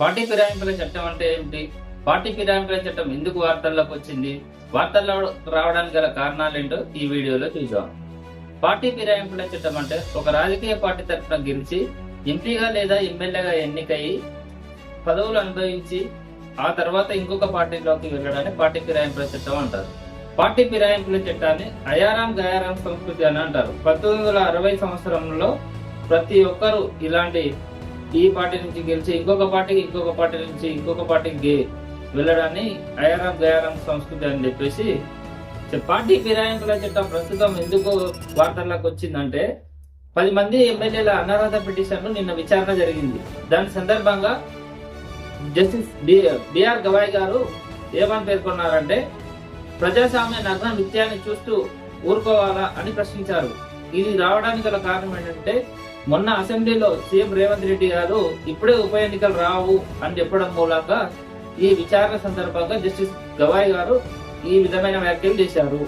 Party ఫిరాయింపుల చట్టం అంటే ఏమిటి? పార్టీ ఫిరాయింపుల చట్టం ఎందుకు వార్తల్లోకి వచ్చింది? వార్తల్లో రావడానికి గల కారణాలు ఏంటో ఈ వీడియోలో చూద్దాం. పార్టీ ఫిరాయింపుల చట్టం అంటే ఒక రాజకీయ పార్టీ తరఫున గెలిచి ఎంపీగా లేదా ఎమ్మెల్యేగా ఎన్నికయి పదవులు అనుభవించి ఆ తర్వాత ఇంకొక పార్టీలోకి వెళ్ళడాన్ని పార్టీ ఫిరాయింపుల చట్టం అంటారు. పార్టీ ఫిరాయింపుల చట్టాన్ని అయారాం గయారాం సంస్కృతి అని అంటారు. పంతొమ్మిది వందల అరవై సంవత్సరంలో ప్రతి ఒక్కరు ఇలాంటి ఈ పార్టీ నుంచి గెలిచి ఇంకొక పార్టీకి ఇంకొక పార్టీ నుంచి ఇంకొక పార్టీకి వెళ్ళడాన్ని అయారం గయారం సంస్కృతి అని చెప్పేసి పార్టీ ఫిరాయింపుల చట్టం ప్రస్తుతం ఎందుకు వార్తల్లోకి వచ్చిందంటే పది మంది ఎమ్మెల్యేల అనర్హత పిటిషన్లు నిన్న విచారణ జరిగింది. దాని సందర్భంగా జస్టిస్ బిఆర్ గవాయ్ గారు ఏమని పేర్కొన్నారంటే ప్రజాస్వామ్య నగ్న నృత్యాన్ని చూస్తూ ఊరుకోవాలా అని ప్రశ్నించారు. ఇది రావడానికి గల కారణం ఏంటంటే మొన్న అసెంబ్లీలో సీఎం రేవంత్ రెడ్డి గారు ఇప్పుడే ఉప ఎన్నికలు రావు అని చెప్పడం మూలంగా ఈ విచారణ సందర్భంగా జస్టిస్ గవాయ్ గారు ఈ విధమైన వ్యాఖ్యలు చేశారు.